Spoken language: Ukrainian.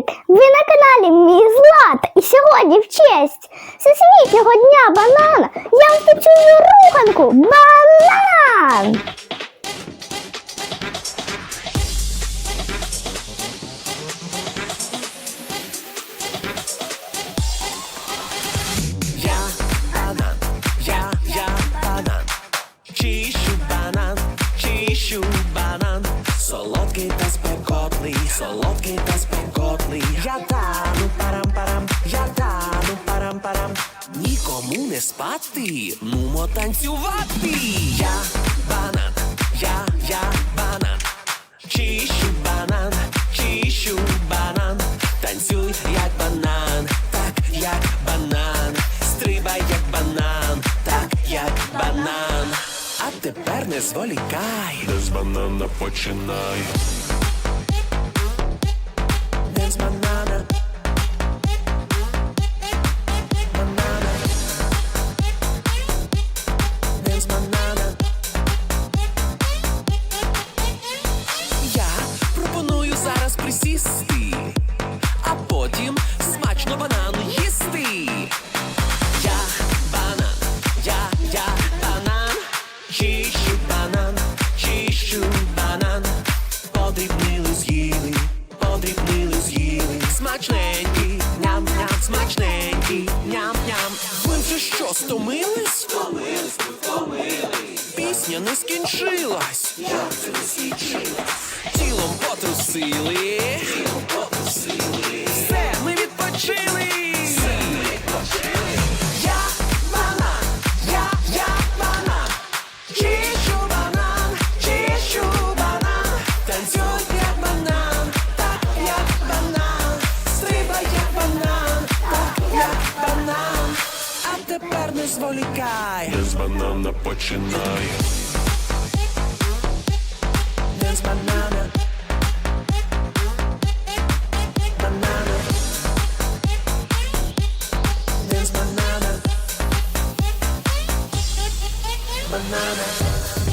Привіт! Ви на каналі Мій Злат. І сьогодні в честь Всесвітнього дня банана я танцюю руханку Банан! Я банан, я, я банан, банан, чищу банан, солодкий та спекотний, солодкий та спекотний. Я тану парам-парам, я тану парам-парам. Нікому не спати, нумо танцювати. Я банан, я, я банан, чищу банан, чищу банан, танцюй як банан, так як банан, стрибай як банан, так як банан. А тепер не зволікай. З банана починай. Присісти, а потім смачно банан їсти. Я банан, я, я банан, чищу банан, чищу банан, подрібнили з'їли, подрібнили з'їли. Смачненький, ням-ням, смачненький, ням-ням. Ви вже що, стомились? Стомились, стомились. Пісня не скінчилась. Як це не скінчилась? Потрусили. Все, ми відпочили. Все, ми відпочили. Я банан, я, я банан, чищу банан, чищу банан, танцюй як банан, так як банан, стрибай як банан, так як банан, а тепер не зволікай, З банана починай. banana.